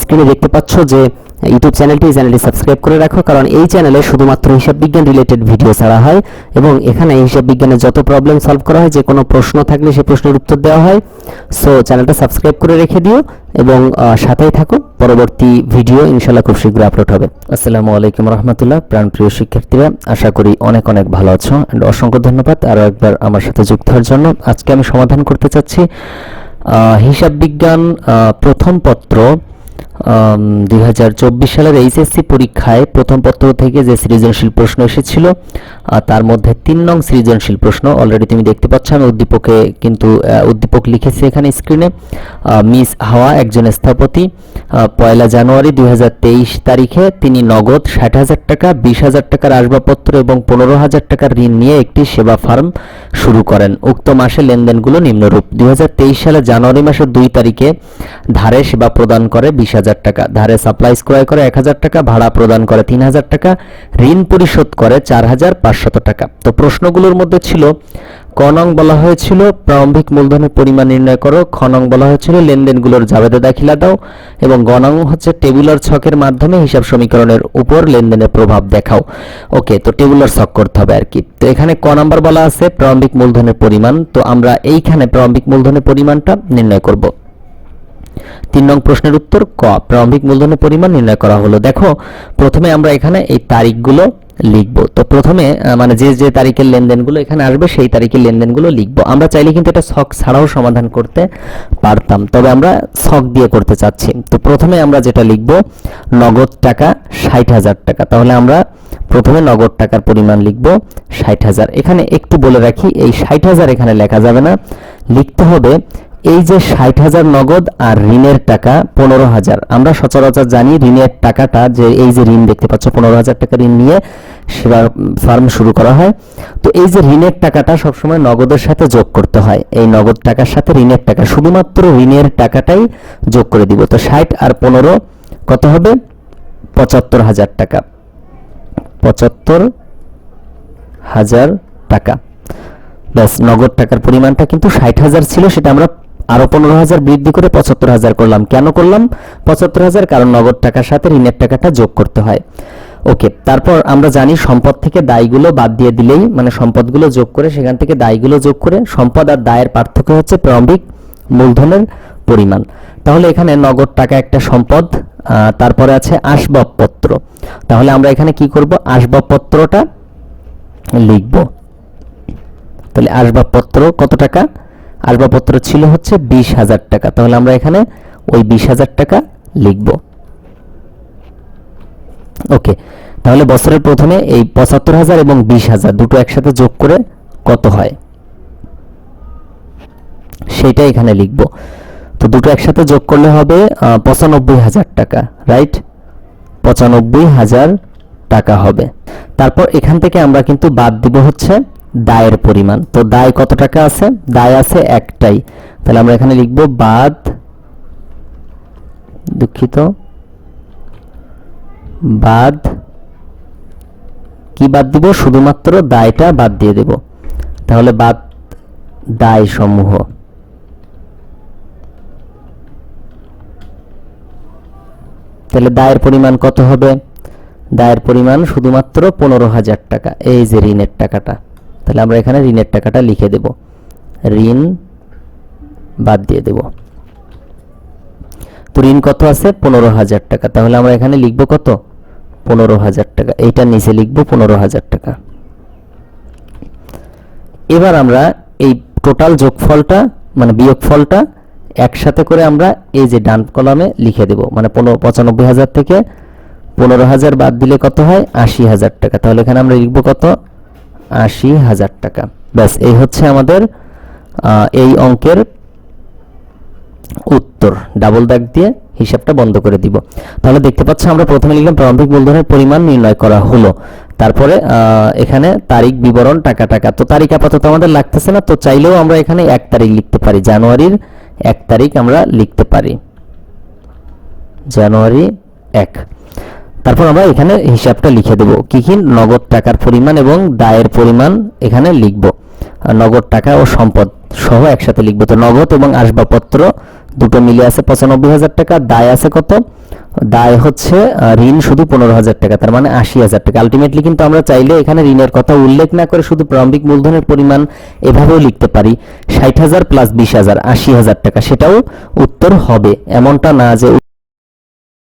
স্ক্রিনে দেখতে পাচ্ছ যে ইউটিউব চ্যানেলটি এই চ্যানেলটি সাবস্ক্রাইব করে রাখো, কারণ এই চ্যানেলে শুধুমাত্র হিসাব বিজ্ঞান রিলেটেড ভিডিও ছাড়া হয় এবং এখানে হিসাব বিজ্ঞানের যত প্রবলেম সলভ করা হয় যে কোনো প্রশ্ন থাকলে সেই প্রশ্নের উত্তর দেওয়া হয়। সো চ্যানেলটা সাবস্ক্রাইব করে রেখে দিও এবং সাথেই থাকো। পরবর্তী ভিডিও ইনশাল্লাহ খুব শীঘ্রই আপলোড হবে। আসসালামু আলাইকুম রহমতুল্লাহ, প্রাণপ্রিয় শিক্ষার্থীরা, আশা করি অনেক অনেক ভালো আছো। And অসংখ্য ধন্যবাদ আরও একবার আমার সাথে যুক্ত হওয়ার জন্য। আজকে আমি সমাধান করতে চাচ্ছি হিসাব বিজ্ঞান প্রথম পত্র দুই হাজার চব্বিশ সালের এইচএসসি পরীক্ষায় প্রথম পত্র থেকে যে সৃজনশীল প্রশ্ন এসেছিল তার মধ্যে তিন নং সৃজনশীল প্রশ্ন অলরেডি তুমি দেখতে পাচ্ছ, আমি উদ্দীপকে কিন্তু উদ্দীপক লিখেছি এখানে স্ক্রিনে মিস হাওয়া একজন স্থপতি পয়লা জানুয়ারি দুই তারিখে তিনি নগদ ষাট হাজার টাকা, বিশ হাজার টাকার আসবাবপত্র এবং পনেরো হাজার টাকার ঋণ নিয়ে একটি সেবা ফার্ম শুরু করেন। উক্ত মাসে লেনদেনগুলো নিম্নরূপ। দুই সালে জানুয়ারি মাসের দুই তারিখে ধারে সেবা প্রদান করে বিশ হাজার টাকা। ধারে সাপ্লাইজ ক্রয় করে এক হাজার টাকা, ভাড়া প্রদান করে তিন হাজার টাকা, ঋণ পরিশোধ করে চার হাজার পাঁচশত টাকা। তো প্রশ্নগুলোর মধ্যে ছিল ক নং বলা হয়েছিল, প্রারম্ভিক মূলধনের পরিমাণ নির্ণয় করো খ নং বলা হয়েছিল, লেনদেনগুলোর জাবেদা দাখিলা দাও, এবং গ নং হচ্ছে টেবুলার ছকের মাধ্যমে হিসাব সমীকরণের উপর লেনদেনের প্রভাব দেখাও। ওকে, তো টেবুলার ছক করতে হবে আর কি। তো এখানে ক নাম্বার বলা আছে, প্রারম্ভিক মূলধনের পরিমাণ। তো আমরা এইখানে প্রারম্ভিক মূলধনের পরিমাণটা নির্ণয় করব। তিন নং প্রশ্নের উত্তর, ক, প্রারম্ভিক মূলধনের পরিমাণ নির্ণয় করা হলো। দেখো, প্রথমে আমরা এখানে এই তারিখগুলো লিখব। তো প্রথমে মানে যে যে তারিখের লেনদেনগুলো এখানে আসবে, সেই তারিখের লেনদেনগুলো লিখব। আমরা চাইলে কিন্তু এটা ছক ছাড়াও সমাধান করতে পারতাম। তবে আমরা ছক দিয়ে করতে চাচ্ছি। তো প্রথমে আমরা যেটা লিখব, নগদ টাকা ষাট হাজার টাকা। তাহলে আমরা প্রথমে নগদ টাকার পরিমাণ লিখব ষাট হাজার। এখানে একটু বলে রাখি, এই ষাট হাজার এখানে লেখা যাবে না। লিখতে হবে এই যে ষাট হাজার নগদ আর ঋণের টাকা, পনেরো হাজার। আমরা সচরাচর জানি ঋণের টাকাটা যে এই যে ঋণ দেখতে পাচ্ছ, পনেরো হাজার টাকা ঋণ নিয়ে সেবা ফার্ম শুরু করা হয়। তো এই যে ঋণের টাকাটা সবসময় নগদের সাথে যোগ করতে হয়। এই নগদ টাকার সাথে ঋণের টাকা। শুধুমাত্র ঋণের টাকাটাই যোগ করে দিব। তো ষাট আর পনেরো কত হবে? পঁচাত্তর হাজার টাকা। পঁচাত্তর হাজার টাকা। ব্যাস, নগদ টাকার পরিমাণটা কিন্তু ষাট হাজার ছিল, সেটা আমরা আরও পনেরো হাজার বৃদ্ধি করে পঁচাত্তর হাজার করলাম। কেন করলাম? পঁচাত্তর হাজার কারণ নগদ টাকার সাথে ঋণের টাকাটা যোগ করতে হয়। ওকে, তারপর আমরা জানি সম্পদ থেকে দায়গুলো বাদ দিয়ে দিলেই মানে সম্পদগুলো যোগ করে সেখান থেকে দায়গুলো যোগ করে সম্পদ আর দায়ের পার্থক্য হচ্ছে প্রারম্ভিক মূলধনের পরিমাণ। তাহলে এখানে নগদ টাকা একটা সম্পদ তারপরে আছে আসবাবপত্র। তাহলে আমরা এখানে কি করব? আসবাবপত্রটা লিখব। তাহলে আসবাবপত্র কত টাকা? আসবাবপত্র ছিল হচ্ছে বিশ হাজার টাকা। তাহলে আমরা এখানে ওই বিশ হাজার টাকা লিখব। ওকে, তাহলে বছরের প্রথমে এই পঁচাত্তর হাজার এবং বিশ হাজার দুটো একসাথে যোগ করে কত হয়? সেটা এখানে লিখব। তো দুটো একসাথে যোগ করলে হবে পঁচানব্বই হাজার টাকা, রাইট? পঁচানব্বই হাজার টাকা হবে। তারপর এখান থেকে আমরা কিন্তু বাদ দিব হচ্ছে দায়ের পরিমাণ। তো দায় কত টাকা আছে? দায় আছে একটাই। তাহলে আমরা এখানে লিখব বাদ, দুঃখিত, বাদ, কি বাদ দিব? শুধুমাত্র দায়টা বাদ দিয়ে দেব। তাহলে বাদ দায় সমূহ তাহলে দায়ের পরিমাণ কত হবে? দায়ের পরিমাণ শুধুমাত্র পনেরো হাজার টাকা। এই যে ঋণের টাকাটা। তাহলে আমরা এখানে ঋণের টাকাটা লিখে দেব। ঋণ বাদ দিয়ে দেব। তো ঋণ কত আছে? পনেরো হাজার টাকা। তাহলে আমরা এখানে লিখব কত? পনেরো হাজার টাকা। এইটার নিচে লিখব পনেরো হাজার টাকা। এবার আমরা এই টোটাল যোগফলটা মানে বিয়োগফলটা একসাথে করে আমরা এই যে ডান কলামে লিখে দেব। মানে পনেরো, পঁচানব্বই হাজার থেকে পনেরো হাজার বাদ দিলে কত হয়? আশি হাজার টাকা। তাহলে এখানে আমরা লিখব কত? আশি হাজার টাকা। ব্যাস, এই হচ্ছে আমাদের এই অঙ্কের উত্তর। ডাবল দাগ দিয়ে হিসাবটা বন্ধ করে দিব। তাহলে দেখতে পাচ্ছ আমরা প্রথমে লিখলাম প্রারম্ভিক মূলধনের পরিমাণ নির্ণয় করা হলো। তারপরে এখানে তারিখ বিবরণ, টাকা টাকা। তো তারিখ আপাতত আমাদের লাগতেছে না, তো চাইলেও আমরা এখানে এক তারিখ লিখতে পারি। জানুয়ারির এক তারিখ আমরা লিখতে পারি। জানুয়ারি এক। তারপর আমরা এখানে হিসাবটা লিখে দেব। কি কি? নগদ টাকার পরিমাণ এবং দায়ের পরিমাণ এখানে লিখব। নগদ টাকা ও সম্পদ সহ একসাথে লিখব। তো নগদ এবং আসবাবপত্র দুটো মিলে আছে পঁচানব্বই হাজার টাকা। দায় আছে কত? দায় হচ্ছে ঋণ শুধু পনেরো হাজার টাকা, তার মানে আশি হাজার টাকা। আলটিমেটলি কিন্তু আমরা চাইলে এখানে ঋণের কথা উল্লেখ না করে শুধু প্রারম্ভিক মূলধনের পরিমাণ এভাবেও লিখতে পারি। ষাট হাজার প্লাস বিশ হাজার, আশি হাজার টাকা, সেটাও উত্তর হবে। এমনটা না যে